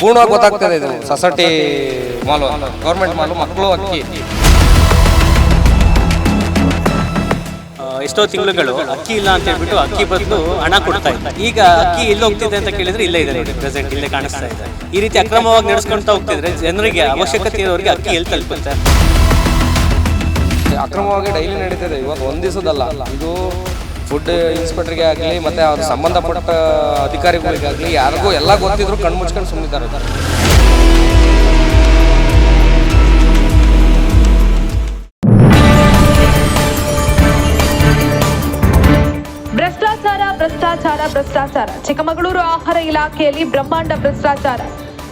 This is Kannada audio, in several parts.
ಪೂರ್ಣವಾಗಿ ಗೊತ್ತಾಗ್ತದೆ ಇದು. ಸೊಸೈಟಿ ಮಾಲು ಗೌರ್ಮೆಂಟ್ ಮಾಲು ಮಕ್ಕಳು ಅಕ್ಕಿ. ಎಷ್ಟೋ ತಿಂಗಳುಗಳು ಅಕ್ಕಿ ಇಲ್ಲ ಅಂತ ಹೇಳ್ಬಿಟ್ಟು ಅಕ್ಕಿ ಬಂದು ಹಣ ಕೊಡ್ತಾ ಇತ್ತು ಈಗ ಅಕ್ಕಿ ಎಲ್ಲಿ ಹೋಗ್ತಿದೆ ಅಂತ ಕೇಳಿದ್ರೆ ಇಲ್ಲೇ ಇದೆ ನೋಡಿ ಪ್ರೆಸೆಂಟ್ ಇಲ್ಲೇ ಕಾಣಿಸ್ತಾ ಇದೆ. ಈ ರೀತಿ ಅಕ್ರಮವಾಗಿ ನಡೆಸ್ಕೊಂತ ಹೋಗ್ತಿದ್ರೆ ಜನರಿಗೆ ಅವಶ್ಯಕತೆ ಇರೋರಿಗೆ ಅಕ್ಕಿ ಎಲ್ಲಿ ತಲುಪುತ್ತೆ? ಅಕ್ರಮವಾಗಿ ಡೈಲಿ ನಡೀತಿದೆ ಇವತ್ತು ಒಂದು ದಿವಸದಲ್ಲ. ಇದು ಫುಡ್ ಇನ್ಸ್ಪೆಕ್ಟರ್ಗೆ ಆಗಲಿ, ಮತ್ತೆ ಅವ್ರ ಸಂಬಂಧಪಟ್ಟ ಅಧಿಕಾರಿಗಳಿಗಾಗಲಿ, ಯಾರಿಗೂ ಎಲ್ಲ ಗೊತ್ತಿದ್ರು ಕಣ್ಣು ಮುಚ್ಕೊಂಡು ಸುಮ್ಮನಿದ್ದಾರೆ ಭ್ರಷ್ಟಾಚಾರ ಭ್ರಷ್ಟಾಚಾರ ಭ್ರಷ್ಟಾಚಾರ. ಚಿಕ್ಕಮಗಳೂರು ಆಹಾರ ಇಲಾಖೆಯಲ್ಲಿ ಬ್ರಹ್ಮಾಂಡ ಭ್ರಷ್ಟಾಚಾರ.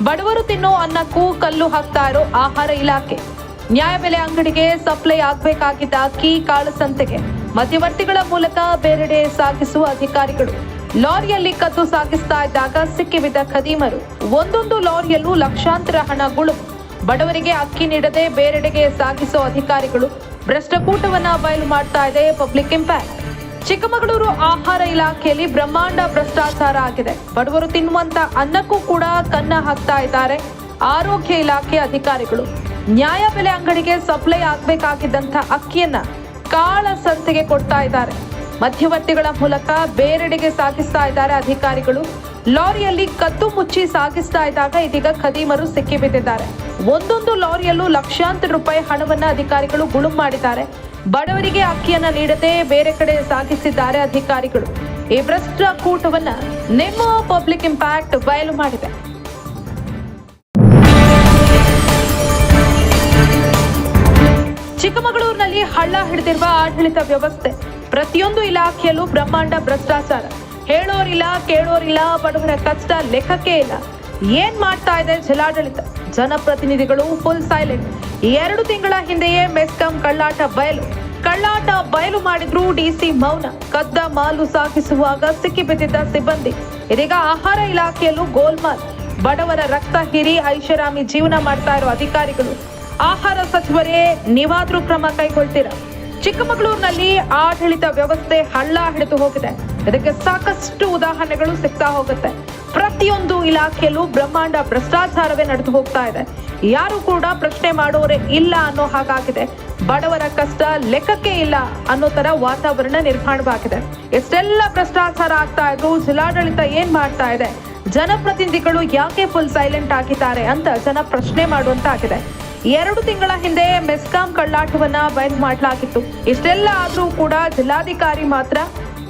ಬಡವರು ತಿನ್ನೋ ಅನ್ನಕ್ಕೂ ಕಲ್ಲು ಹಾಕ್ತಾ ಇರೋ ಆಹಾರ ಇಲಾಖೆ. ನ್ಯಾಯಬೆಲೆ ಅಂಗಡಿಗೆ ಸಪ್ಲೈ ಆಗ್ಬೇಕಾಗಿದ್ದ ಅಕ್ಕಿ ಕಾಳು ಸಂತೆಗೆ. ಮಧ್ಯವರ್ತಿಗಳ ಮೂಲಕ ಬೇರೆಡೆ ಸಾಗಿಸುವ ಅಧಿಕಾರಿಗಳು. ಲಾರಿಯಲ್ಲಿ ಕದ್ದು ಸಾಗಿಸ್ತಾ ಇದ್ದಾಗ ಸಿಕ್ಕಿಬಿದ್ದ ಖದೀಮರು, ಒಂದೊಂದು ಲಾರಿಯಲ್ಲೂ ಲಕ್ಷಾಂತರ ಹಣ ಗುಳು ಬಡವರಿಗೆ ಅಕ್ಕಿ ನೀಡದೆ ಬೇರೆಡೆಗೆ ಸಾಗಿಸೋ ಅಧಿಕಾರಿಗಳು ಭ್ರಷ್ಟಕೂಟವನ್ನ ಬಯಲು ಮಾಡ್ತಾ ಇದೆ ಪಬ್ಲಿಕ್ ಇಂಪ್ಯಾಕ್ಟ್. ಚಿಕ್ಕಮಗಳೂರು ಆಹಾರ ಇಲಾಖೆಯಲ್ಲಿ ಬ್ರಹ್ಮಾಂಡ ಭ್ರಷ್ಟಾಚಾರ ಆಗಿದೆ. ಬಡವರು ತಿನ್ನುವಂತ ಅನ್ನಕ್ಕೂ ಕೂಡ ಕನ್ನ ಹಾಕ್ತಾ ಇದ್ದಾರೆ ಆರೋಗ್ಯ ಇಲಾಖೆ ಅಧಿಕಾರಿಗಳು. ನ್ಯಾಯ ಬೆಲೆ ಅಂಗಡಿಗೆ ಸಪ್ಲೈ ಆಗಬೇಕಾಗಿದ್ದಂಥ ಅಕ್ಕಿಯನ್ನ ಕಾಳ ಸಂತೆಗೆ ಕೊಡ್ತಾ ಇದ್ದಾರೆ. ಮಧ್ಯವರ್ತಿಗಳ ಮೂಲಕ ಬೇರೆಡೆಗೆ ಸಾಗಿಸ್ತಾ ಇದ್ದಾರೆ ಅಧಿಕಾರಿಗಳು. ಲಾರಿಯಲ್ಲಿ ಕದ್ದು ಮುಚ್ಚಿ ಸಾಗಿಸ್ತಾ ಇದ್ದಾಗ ಇದೀಗ ಖದೀಮರು ಸಿಕ್ಕಿಬಿದ್ದಿದ್ದಾರೆ. ಒಂದೊಂದು ಲಾರಿಯಲ್ಲೂ ಲಕ್ಷಾಂತರ ರೂಪಾಯಿ ಹಣವನ್ನ ಅಧಿಕಾರಿಗಳು ಗುಳುಂ ಮಾಡಿದ್ದಾರೆ. ಬಡವರಿಗೆ ಅಕ್ಕಿಯನ್ನ ನೀಡದೆ ಬೇರೆ ಕಡೆ ಸಾಗಿಸಿದ್ದಾರೆ ಅಧಿಕಾರಿಗಳು. ಈ ಭ್ರಷ್ಟ ಕೂಟವನ್ನ ನಿಮ್ಮ ಪಬ್ಲಿಕ್ ಇಂಪ್ಯಾಕ್ಟ್ ಬಯಲು ಮಾಡಿದೆ. ಚಿಕ್ಕಮಗಳೂರಿನಲ್ಲಿ ಹಳ್ಳ ಹಿಡಿದಿರುವ ಆಡಳಿತ ವ್ಯವಸ್ಥೆ. ಪ್ರತಿಯೊಂದು ಇಲಾಖೆಯಲ್ಲೂ ಬ್ರಹ್ಮಾಂಡ ಭ್ರಷ್ಟಾಚಾರ. ಹೇಳೋರಿಲ್ಲ, ಕೇಳೋರಿಲ್ಲ, ಬಡವರ ಕಷ್ಟ ಲೆಕ್ಕಕ್ಕೆ ಇಲ್ಲ. ಏನ್ ಮಾಡ್ತಾ ಇದೆ ಜಿಲ್ಲಾಡಳಿತ? ಜನಪ್ರತಿನಿಧಿಗಳು ಫುಲ್ ಸೈಲೆಂಟ್ ಎರಡು ತಿಂಗಳ ಹಿಂದೆಯೇ ಮೆಸ್ಕಾಂ ಕಳ್ಳಾಟ ಬಯಲು. ಕಳ್ಳಾಟ ಬಯಲು ಮಾಡಿದ್ರು ಡಿಸಿ ಮೌನ. ಕದ್ದ ಮಾಲು ಸಾಗಿಸುವಾಗ ಸಿಕ್ಕಿಬಿದ್ದಿದ್ದ ಸಿಬ್ಬಂದಿ. ಇದೀಗ ಆಹಾರ ಇಲಾಖೆಯಲ್ಲೂ ಗೋಲ್ಮಾಲ್. ಬಡವರ ರಕ್ತ ಹೀರಿ ಐಷಾರಾಮಿ ಜೀವನ ಮಾಡ್ತಾ ಇರೋ ಅಧಿಕಾರಿಗಳು. ಆಹಾರ ಸಚಿವರೇ, ನೀವಾದ್ರೂ ಕ್ರಮ ಕೈಗೊಳ್ತೀರಾ? ಚಿಕ್ಕಮಗಳೂರಿನಲ್ಲಿ ಆಡಳಿತ ವ್ಯವಸ್ಥೆ ಹಳ್ಳ ಹಿಡಿದು ಹೋಗಿದೆ. ಇದಕ್ಕೆ ಸಾಕಷ್ಟು ಉದಾಹರಣೆಗಳು ಸಿಗ್ತಾ ಹೋಗುತ್ತೆ. ಪ್ರತಿಯೊಂದು ಇಲಾಖೆಯಲ್ಲೂ ಬ್ರಹ್ಮಾಂಡ ಭ್ರಷ್ಟಾಚಾರವೇ ನಡೆದು ಹೋಗ್ತಾ ಇದೆ. ಯಾರು ಕೂಡ ಪ್ರಶ್ನೆ ಮಾಡೋರೇ ಇಲ್ಲ ಅನ್ನೋ ಹಾಗಾಗಿದೆ. ಬಡವರ ಕಷ್ಟ ಲೆಕ್ಕಕ್ಕೆ ಇಲ್ಲ ಅನ್ನೋ ತರ ವಾತಾವರಣ ನಿರ್ಮಾಣವಾಗಿದೆ. ಎಷ್ಟೆಲ್ಲ ಭ್ರಷ್ಟಾಚಾರ ಆಗ್ತಾ ಇದ್ರು ಜಿಲ್ಲಾಡಳಿತ ಏನ್ ಮಾಡ್ತಾ ಇದೆ? ಜನಪ್ರತಿನಿಧಿಗಳು ಯಾಕೆ ಫುಲ್ ಸೈಲೆಂಟ್ ಆಗಿದ್ದಾರೆ ಅಂತ ಜನ ಪ್ರಶ್ನೆ ಮಾಡುವಂತಾಗಿದೆ. ಎರಡು ತಿಂಗಳ ಹಿಂದೆ ಮೆಸ್ಕಾಂ ಕಳ್ಳಾಟವನ್ನ ಬಂದ್ ಮಾಡಲಾಗಿತ್ತು. ಇಷ್ಟೆಲ್ಲ ಆದ್ರೂ ಕೂಡ ಜಿಲ್ಲಾಧಿಕಾರಿ ಮಾತ್ರ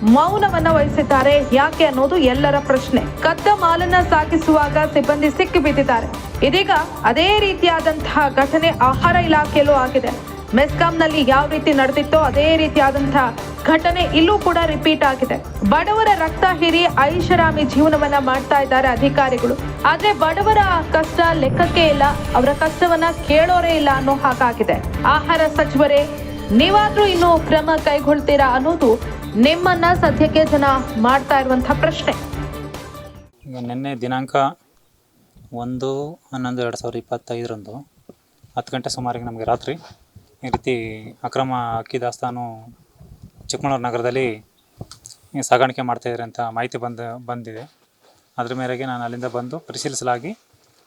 ಮೌನವನ್ನ ವಹಿಸಿದ್ದಾರೆ. ಯಾಕೆ ಅನ್ನೋದು ಎಲ್ಲರ ಪ್ರಶ್ನೆ. ಕದ್ದ ಮಾಲನ್ನ ಸಾಗಿಸುವಾಗ ಸಿಬ್ಬಂದಿ ಸಿಕ್ಕಿ ಬಿದ್ದಿದ್ದಾರೆ ಇದೀಗ ಅದೇ ರೀತಿಯಾದಂತಹ ಘಟನೆ ಆಹಾರ ಇಲಾಖೆಯಲ್ಲೂ ಆಗಿದೆ. ಮೆಸ್ಕಾಂನಲ್ಲಿ ಯಾವ ರೀತಿ ನಡೆದಿತ್ತೋ ಅದೇ ರೀತಿಯಾದಂತಹ ಘಟನೆ ಇಲ್ಲೂ ಕೂಡ ರಿಪೀಟ್ ಆಗಿದೆ. ಬಡವರ ರಕ್ತ ಹೀರಿ ಐಷಾರಾಮಿ ಜೀವನವನ್ನ ಮಾಡ್ತಾ ಇದ್ದಾರೆ ಅಧಿಕಾರಿಗಳು. ಆದ್ರೆ ಬಡವರ ಕಷ್ಟ ಲೆಕ್ಕಕ್ಕೆ ಇಲ್ಲ, ಅವರ ಕಷ್ಟವನ್ನ ಕೇಳೋರೇ ಇಲ್ಲ ಅನ್ನೋ ಹಾಗಾಗಿದೆ. ಆಹಾರ ಸಚಿವರೇ, ನೀವಾದ್ರೂ ಇನ್ನು ಕ್ರಮ ಕೈಗೊಳ್ತೀರಾ ಅನ್ನೋದು ನಿಮ್ಮನ್ನ ಸದ್ಯಕ್ಕೆ ಜನ ಮಾಡ್ತಾ ಇರುವಂತಹ ಪ್ರಶ್ನೆ. ನಿನ್ನೆ ದಿನಾಂಕ ಒಂದು ಹನ್ನೊಂದು ಎರಡು ಸಾವಿರದ ಇಪ್ಪತ್ತೈದರಂದು ಹತ್ತು ಗಂಟೆ ಸುಮಾರಿಗೆ ನಮಗೆ ರಾತ್ರಿ ಈ ರೀತಿ ಅಕ್ರಮ ಅಕ್ಕಿ ದಾಸ್ತಾನು ಚಿಕ್ಕಮಗಳೂರು ನಗರದಲ್ಲಿ ಸಾಗಾಣಿಕೆ ಮಾಡ್ತಾಯಿದ್ದಾರೆ ಅಂತ ಮಾಹಿತಿ ಬಂದು, ಬಂದಿದೆ. ಅದ್ರ ಮೇರೆಗೆ ನಾನು ಅಲ್ಲಿಂದ ಬಂದು ಪರಿಶೀಲಿಸಲಾಗಿ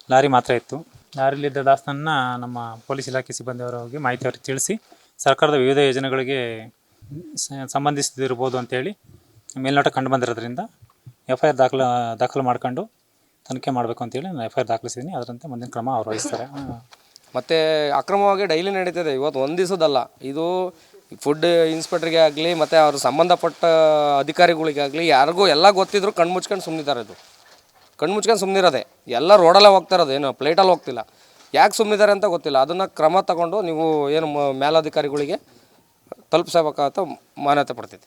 ಲಾರಿ ಮಾತ್ರ ಇತ್ತು. ಲಾರಿಲಿದ್ದ ದಾಸ್ತಾನನ್ನ ನಮ್ಮ ಪೊಲೀಸ್ ಇಲಾಖೆ ಸಿಬ್ಬಂದಿಯವರು ಹೋಗಿ ಮಾಹಿತಿ ಅವರಿಗೆ ತಿಳಿಸಿ ಸರ್ಕಾರದ ವಿವಿಧ ಯೋಜನೆಗಳಿಗೆ ಸಂಬಂಧಿಸಿದಿರ್ಬೋದು ಅಂತೇಳಿ ಮೇಲ್ನೋಟ ಕಂಡು ಬಂದಿರೋದ್ರಿಂದ ಎಫ್ ಐ ಆರ್ ದಾಖಲ, ದಾಖಲು ಮಾಡ್ಕೊಂಡು ತನಿಖೆ ಮಾಡಬೇಕು ಅಂತೇಳಿ ನಾನು ಎಫ್ ಐ ಆರ್ ದಾಖಲಿಸಿದ್ದೀನಿ. ಅದರಂತೆ ಮುಂದಿನ ಕ್ರಮ ಅವ್ರು ವಹಿಸ್ತಾರೆ. ಮತ್ತು ಅಕ್ರಮವಾಗಿ ಡೈಲಿ ನಡೀತದೆ. ಇವತ್ತು ಒಂದು ದಿವಸದಲ್ಲ. ಇದು ಫುಡ್ ಇನ್ಸ್ಪೆಕ್ಟ್ರಿಗೆ ಆಗಲಿ, ಮತ್ತು ಅವ್ರ ಸಂಬಂಧಪಟ್ಟ ಅಧಿಕಾರಿಗಳಿಗಾಗಲಿ, ಯಾರಿಗೂ ಎಲ್ಲ ಗೊತ್ತಿದ್ರು ಕಣ್ಣು ಮುಚ್ಕೊಂಡು ಸುಮ್ಮನಿದ್ದಾರೆ ಇದು. ಕಣ್ಣು ಮುಚ್ಕೊಂಡು ಸುಮ್ಮನಿರೋದೆ ಎಲ್ಲ ರೋಡಲ್ಲೇ ಹೋಗ್ತಾ ಇರೋದು ಏನು ಪ್ಲೇಟಲ್ಲಿ ಹೋಗ್ತಿಲ್ಲ. ಯಾಕೆ ಸುಮ್ಮನಿದ್ದಾರೆ ಅಂತ ಗೊತ್ತಿಲ್ಲ. ಅದನ್ನು ಕ್ರಮ ತಗೊಂಡು ನೀವು ಏನು ಮೇಲಧಿಕಾರಿಗಳಿಗೆ ತಲುಪಿಸಬೇಕಂತ ಮಾನ್ಯತೆ ಪಡ್ತೈತಿ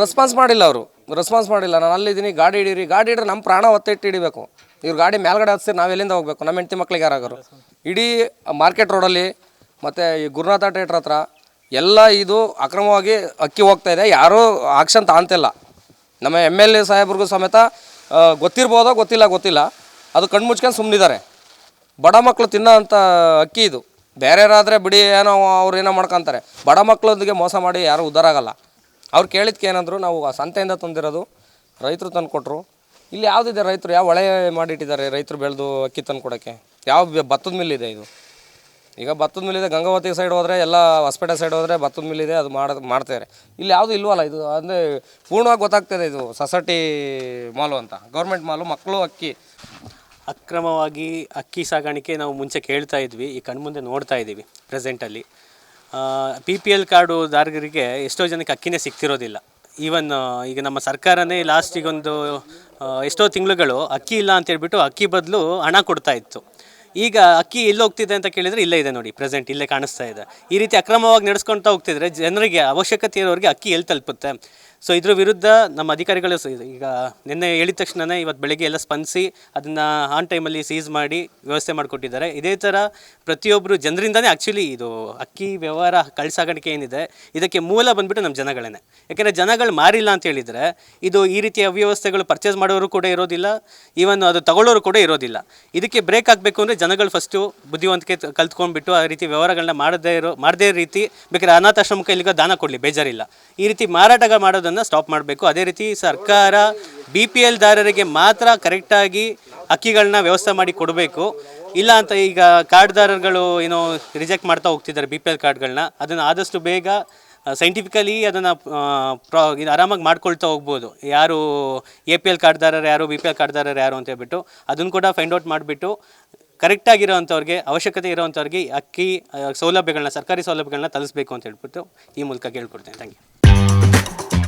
ರೆಸ್ಪಾನ್ಸ್ ಮಾಡಿಲ್ಲ ಅವರು. ರೆಸ್ಪಾನ್ಸ್ ಮಾಡಿಲ್ಲ. ನಾನು ಅಲ್ಲಿದ್ದೀನಿ, ಗಾಡಿ ಹಿಡೀರಿ, ಗಾಡಿ ಹಿಡಿದ್ರೆ ನಮ್ಮ ಪ್ರಾಣ ಒತ್ತಿಟ್ಟು ಹಿಡಿಬೇಕು. ಇವ್ರು ಗಾಡಿ ಮೇಲ್ಗಡೆ ಹತ್ತಿಸಿ ನಾವು ಎಲ್ಲಿಂದ ಹೋಗ್ಬೇಕು? ನಮ್ಮ ಹೆಂಡತಿ ಮಕ್ಳಿಗೆ ಯಾರಾಗರು? ಇಡೀ ಮಾರ್ಕೆಟ್ ರೋಡಲ್ಲಿ ಮತ್ತು ಈ ಗುರುನಾಥ ಥಿಯೇಟ್ರ್ ಹತ್ರ ಎಲ್ಲ ಇದು ಅಕ್ರಮವಾಗಿ ಅಕ್ಕಿ ಹೋಗ್ತಾ ಇದೆ. ಯಾರೂ ಆಕ್ಷನ್ ತಾಂತಿಲ್ಲ. ನಮ್ಮ ಎಂ ಎಲ್ ಎ ಸಾಹೇಬ್ರಿಗೂ ಸಮೇತ ಗೊತ್ತಿರ್ಬೋದೋ ಗೊತ್ತಿಲ್ಲ ಗೊತ್ತಿಲ್ಲ. ಅದು ಕಣ್ಣು ಮುಚ್ಕೊಂಡು ಸುಮ್ಮನಿದ್ದಾರೆ ಬಡ ಮಕ್ಕಳು ತಿನ್ನೋ ಅಂಥ ಅಕ್ಕಿ ಇದು. ಬೇರೆಯವರಾದರೆ ಬಿಡಿ ಏನೋ ಅವ್ರು ಏನೋ ಮಾಡ್ಕೊತಾರೆ. ಬಡ ಮಕ್ಕಳೊಂದಿಗೆ ಮೋಸ ಮಾಡಿ ಯಾರೂ ಉದ್ಧಾರ ಆಗಲ್ಲ. ಅವ್ರು ಕೇಳಿದ್ಕೆ ಏನಂದ್ರು ನಾವು ಸಂತೆಯಿಂದ ತಂದಿರೋದು ರೈತರು ತಂದು ಕೊಟ್ಟರು ಇಲ್ಲಿ ಯಾವುದಿದೆ ರೈತರು? ಯಾವ ಹೊಳೆ ಮಾಡಿಟ್ಟಿದ್ದಾರೆ ರೈತರು ಬೆಳೆದು ಅಕ್ಕಿ ತಂದು ಕೊಡೋಕ್ಕೆ? ಯಾವ ಭತ್ತದ ಮಿಲ್ ಇದೆ ಇದು? ಈಗ ಭತ್ತದ ಮಿಲ್ ಇದೆ, ಗಂಗಾವತಿ ಸೈಡ್ ಹೋದರೆ ಎಲ್ಲ ಹೊಸಪೇಟೆ ಸೈಡ್ ಹೋದರೆ ಭತ್ತದ ಮಿಲ್ ಇದೆ, ಅದು ಮಾಡೋದು ಮಾಡ್ತಾರೆ ಇಲ್ಲಿ ಯಾವುದು ಇಲ್ವಲ್ಲ ಇದು? ಅಂದರೆ ಪೂರ್ಣವಾಗಿ ಗೊತ್ತಾಗ್ತದೆ ಇದು ಸೊಸೈಟಿ ಮಾಲು ಅಂತ. ಗೌರ್ಮೆಂಟ್ ಮಾಲು, ಮಕ್ಕಳು ಅಕ್ಕಿ. ಅಕ್ರಮವಾಗಿ ಅಕ್ಕಿ ಸಾಗಾಣಿಕೆ ನಾವು ಮುಂಚೆ ಕೇಳ್ತಾ ಇದ್ವಿ, ಈ ಕಣ್ಮುಂದೆ ನೋಡ್ತಾ ಇದ್ದೀವಿ ಪ್ರೆಸೆಂಟಲ್ಲಿ ಪಿ ಪಿ ಎಲ್ ಕಾರ್ಡು ಕಾರ್ಡುದಾರರಿಗೆ ಎಷ್ಟೋ ಜನಕ್ಕೆ ಅಕ್ಕಿನೇ ಸಿಗ್ತಿರೋದಿಲ್ಲ. ಈವನ್ ಈಗ ನಮ್ಮ ಸರ್ಕಾರನೇ ಲಾಸ್ಟಿಗೊಂದು ಎಷ್ಟೋ ತಿಂಗಳುಗಳು ಅಕ್ಕಿ ಇಲ್ಲ ಅಂತ ಹೇಳ್ಬಿಟ್ಟು ಅಕ್ಕಿ ಬದಲು ಹಣ ಕೊಡ್ತಾ ಇತ್ತು. ಈಗ ಅಕ್ಕಿ ಎಲ್ಲಿ ಹೋಗ್ತಿದೆ ಅಂತ ಕೇಳಿದರೆ ಇಲ್ಲೇ ಇದೆ ನೋಡಿ ಪ್ರೆಸೆಂಟ್ ಇಲ್ಲೇ ಕಾಣಿಸ್ತಾ ಇದೆ. ಈ ರೀತಿ ಅಕ್ರಮವಾಗಿ ನಡೆಸ್ಕೊಳ್ತಾ ಹೋಗ್ತಿದ್ರೆ ಜನರಿಗೆ ಅವಶ್ಯಕತೆ ಇರೋರಿಗೆ ಅಕ್ಕಿ ಎಲ್ಲಿ ತಲುಪುತ್ತೆ? ಸೊ ಇದ್ರ ವಿರುದ್ಧ ನಮ್ಮ ಅಧಿಕಾರಿಗಳು ಈಗ ನಿನ್ನೆ ಹೇಳಿದ ತಕ್ಷಣನೇ ಇವತ್ತು ಬೆಳಗ್ಗೆ ಎಲ್ಲ ಸ್ಪಂದಿಸಿ ಅದನ್ನು ಆನ್ ಟೈಮಲ್ಲಿ ಸೀಸ್ ಮಾಡಿ ವ್ಯವಸ್ಥೆ ಮಾಡಿಕೊಟ್ಟಿದ್ದಾರೆ. ಇದೇ ಥರ ಪ್ರತಿಯೊಬ್ಬರು ಜನರಿಂದನೇ ಆ್ಯಕ್ಚುಲಿ ಇದು ಅಕ್ಕಿ ವ್ಯವಹಾರ ಕಳ್ಸಾಗಣಿಕೆ ಏನಿದೆ, ಇದಕ್ಕೆ ಮೂಲ ಬಂದ್ಬಿಟ್ಟು ನಮ್ಮ ಜನಗಳೇ ಯಾಕೆಂದರೆ ಜನಗಳು ಮಾರಿಲ್ಲ ಅಂತ ಹೇಳಿದರೆ ಇದು ಈ ರೀತಿಯ ಅವ್ಯವಸ್ಥೆಗಳು ಪರ್ಚೇಸ್ ಮಾಡೋರು ಕೂಡ ಇರೋದಿಲ್ಲ ಈವನ್ ಅದು ತಗೊಳ್ಳೋರು ಕೂಡ ಇರೋದಿಲ್ಲ. ಇದಕ್ಕೆ ಬ್ರೇಕ್ ಆಗಬೇಕು ಅಂದರೆ ಜನಗಳು ಫಸ್ಟು ಬುದ್ಧಿವಂತಿಕೆ ಕಲ್ತ್ಕೊಂಡ್ಬಿಟ್ಟು ಆ ರೀತಿ ವ್ಯವಹಾರಗಳನ್ನ ಮಾಡದೇ ಇರೋ ಮಾಡದೇ ರೀತಿ ಬೇಕಾದ್ರೆ ಅನಾಥಾಶ್ರಮಕ್ಕೆ ಇಲ್ಲಿಗೆ ದಾನ ಕೊಡಲಿ, ಬೇಜಾರಿಲ್ಲ. ಈ ರೀತಿ ಮಾರಾಟಗಳು ಮಾಡೋದನ್ನು ಸ್ಟಾಪ್ ಮಾಡಬೇಕು. ಅದೇ ರೀತಿ ಸರ್ಕಾರ ಬಿ ಪಿ ಎಲ್ದಾರರಿಗೆ ಮಾತ್ರ ಕರೆಕ್ಟಾಗಿ ಅಕ್ಕಿಗಳನ್ನ ವ್ಯವಸ್ಥೆ ಮಾಡಿ ಕೊಡಬೇಕು. ಇಲ್ಲ ಅಂತ ಈಗ ಕಾರ್ಡ್ದಾರರುಗಳು ಏನೋ ರಿಜೆಕ್ಟ್ ಮಾಡ್ತಾ ಹೋಗ್ತಿದ್ದಾರೆ ಬಿ ಪಿ ಎಲ್ ಕಾರ್ಡ್ಗಳನ್ನ. ಅದನ್ನು ಆದಷ್ಟು ಬೇಗ ಸೈಂಟಿಫಿಕಲಿ ಅದನ್ನು ಪ್ರಾ, ಇದು ಆರಾಮಾಗಿ ಮಾಡ್ಕೊಳ್ತಾ ಹೋಗ್ಬೋದು. ಯಾರು ಎ ಪಿ ಎಲ್ ಕಾರ್ಡ್ದಾರರು ಯಾರು, ಬಿ ಪಿ ಎಲ್ ಕಾರ್ಡ್ದಾರರು ಯಾರು ಅಂತ ಹೇಳ್ಬಿಟ್ಟು ಅದನ್ನು ಕೂಡ ಫೈಂಡ್ ಔಟ್ ಮಾಡಿಬಿಟ್ಟು ಕರೆಕ್ಟಾಗಿರೋವಂಥವ್ರಿಗೆ ಅವಶ್ಯಕತೆ ಇರೋವಂಥವ್ರಿಗೆ ಅಕ್ಕಿ ಸೌಲಭ್ಯಗಳನ್ನ ಸರ್ಕಾರಿ ಸೌಲಭ್ಯಗಳನ್ನ ತಲುಪಿಸ್ಬೇಕು ಅಂತ ಹೇಳ್ಬಿಟ್ಟು ಈ ಮೂಲಕ ಕೇಳ್ಕೊಡ್ತೇನೆ. Thank you.